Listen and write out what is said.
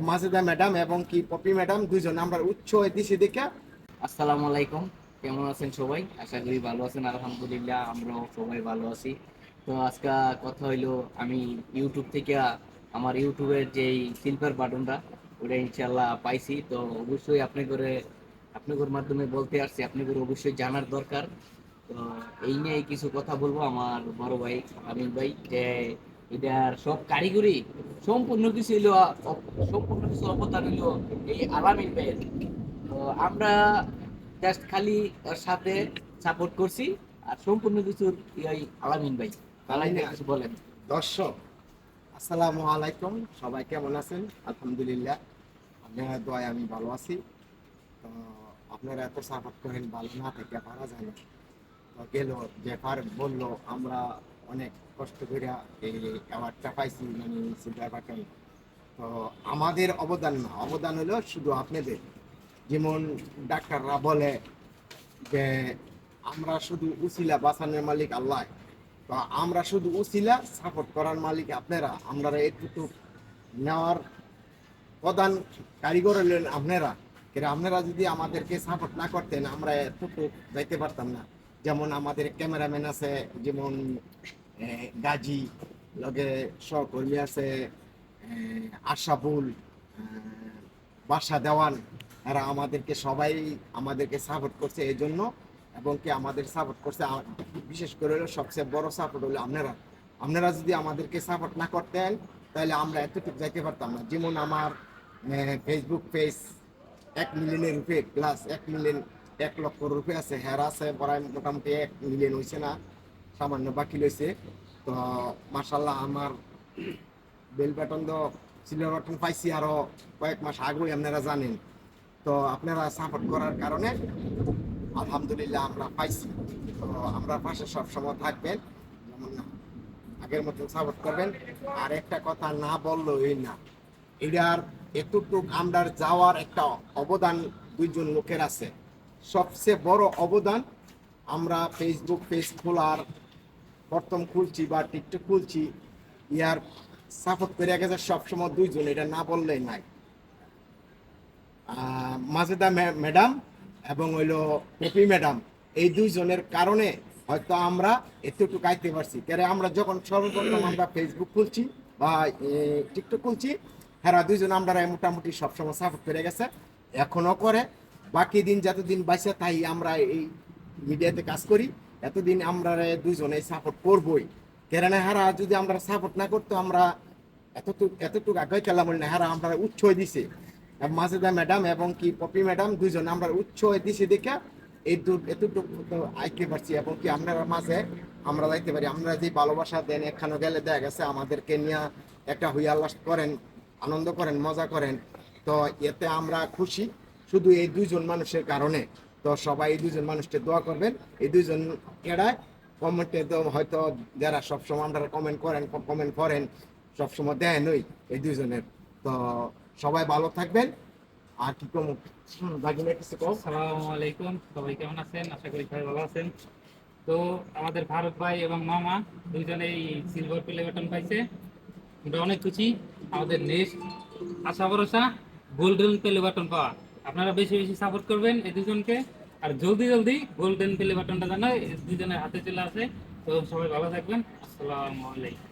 Majeda madam এবং কি poppy madam দুইজন। আমরা উচ্চ দিছি দেখে আসসালামু আলাইকুম। কেমন আছেন সবাই? আশা করি ভালো আছেন। আলহামদুলিল্লাহ, আমরাও সবাই ভালো আছি। তো আজকে কথা হইল, আমি ইউটিউব থেকে, আমার ইউটিউবের যেই সিলভার বাটনটা ওটা ইনশাল্লাহ পাইছি। তো অবশ্যই আপনি করে আপনাদের মাধ্যমে বলতে আসছি আপনি করে অবশ্যই জানার দরকার। তো এই নিয়ে কিছু কথা বলব আমার বড় ভাই আমিন ভাই, যে এটার সব কারিগরি সম্পূর্ণ কিছু অপ- সম্পূর্ণ কিছু অবদান হইল এই আলামিন ভাইয়ের। তো আমরা জাস্ট খালি ওর সাথে সাপোর্ট করছি আর সম্পূর্ণ কিছু এই আলামিন ভাই। ভাই কিছু বলেন। দর্শক, আসসালামু আলাইকুম। সবাই কেমন আছেন? আলহামদুলিল্লাহ। আপনারা দয় আমি ভালো আছি। তো আপনারা এত সাপোর্ট করেন, ভালো না থেকে পারা যায় না। তো গেল ব্যাপার বলল, আমরা অনেক কষ্ট করে এই অ্যাওয়ার্ডটা পাইছি মানে সিলভার তো আমাদের অবদান না, অবদান হলো শুধু আপনাদের। যেমন ডাক্তাররা বলে যে, আমরা শুধু উসিলা বাঁচানোর মালিক আল্লাহ। তো আমরা শুধু উসিলা সাপোর্ট করার মালিক আপনারা। আমরা একটু নেওয়ার প্রধান কারিগর হলেন আপনারা। কিন্তু আপনারা যদি আমাদেরকে সাপোর্ট না করতেন, আমরা এতটুকু যাইতে পারতাম না। যেমন আমাদের ক্যামেরাম্যান আছে, যেমন গাজী, লগে সহকর্মী আছে আশাফুল বাসা দেওয়ান। এরা আমাদেরকে সবাই আমাদেরকে সাপোর্ট করছে এই জন্য, এবং কি আমাদের সাপোর্ট করছে বিশেষ করে হলো সবচেয়ে বড় সাপোর্ট হলো আপনারা। আপনারা যদি আমাদেরকে সাপোর্ট না করতেন, তাহলে আমরা এতটুকু যাইতে পারতাম না। যেমন আমার ফেসবুক পেজ এক মিলিয়নের রুপে প্লাস এক মিলিয়ন এক লক্ষ রুপে আছে হেরা আছে প্রায় মোটামুটি এক মিলিয়ন হয়েছে না। সামান্য বাকি রয়েছে। তো মার্শাল্লাহ আমার বেল বাটন তো সিলভার বাটন পাইছি আরও কয়েক মাস আগেই, আপনারা জানেন। তো, আপনারা সাপোর্ট করার কারণে আলহামদুলিল্লাহ আমরা পাইছি। তো, আমরা পাশে সবসময় থাকবেন, যেমন আগের মতন সাপোর্ট করবেন। আর একটা কথা না বলল এই না, এটার এতটুকু আমরার যাওয়ার একটা অবদান দুইজন লোকের আছে। সবচেয়ে বড় অবদান আমরা ফেসবুক পেজ খোলার প্রথম খুলছি বা টিকটক খুলছি, ইয়ার সাপোর্ট করে গেছে সবসময় দুইজন, এটা না বললেই নাই। মাজেদা ম্যাডাম এবং হইল পপি ম্যাডাম এই দুইজনের কারণে হয়তো আমরা এতটুকু আইতে পারছি। কারণ আমরা যখন সর্বপ্রথম আমরা ফেসবুক খুলছি বা টিকটক খুলছি হ্যাঁ দুইজন আমরা মোটামুটি সবসময় সাপোর্ট করে গেছে। এখনও করে, বাকি দিন যতদিন বাইসে তাই আমরা এই মিডিয়াতে কাজ করি। এতদিন আমরা দুইজনে সাপোর্ট করবই। কেন হারা, যদি আমরা সাপোর্ট না করতো, আমরা এতটুকু এতটুকু আগে খেলাম না, হারা আমরা উৎসই দিছে। মাজেদা ম্যাডাম এবং কি পপি ম্যাডাম দুইজন আমরা উচ্চ দিছি দেখে এই এতটুকু তো আইতে পারছি। এবং কি আপনারা মাঝে, আমরা যাইতে পারি। আমরা যে ভালোবাসা দেন এখানে গেলে দেখা গেছে আমাদেরকে নিয়ে একটা হুইয়াল্লাস করেন, আনন্দ করেন, মজা করেন। তো এতে আমরা খুশি শুধু এই দুইজন মানুষের কারণে। তো সবাই এই দুজন মানুষকে দোয়া করবেন। এই দুজন এড়ায় কমেন্টে তো হয়তো যারা সবসময় আপনারা কমেন্ট করেন কমেন্ট করেন, সবসময় দেন ওই, এই দুজনের তো সবাই ভালো থাকবেন। আর কি কম বাগিনা কিছু কম আসসালামু আলাইকুম, সবাই কেমন আছেন? আশা করি সবাই ভালো আছেন। তো আমাদের ভারত ভাই এবং মামা দুইজনেই সিলভার প্লে বাটন পাইছে। আমরা অনেক খুশি। আমাদের নেক্সট আশা ভরসা গোল্ডেন প্লে বাটন পাওয়া। আপনারা বেশি বেশি সাপোর্ট করবেন এই দুজনকে। আর জলদি জলদি গোল্ডেন প্লে বাটনটা জানায় দুজনের হাতে চলে আসে। তো সবাই ভালো থাকবেন। আসসালামু আলাইকুম।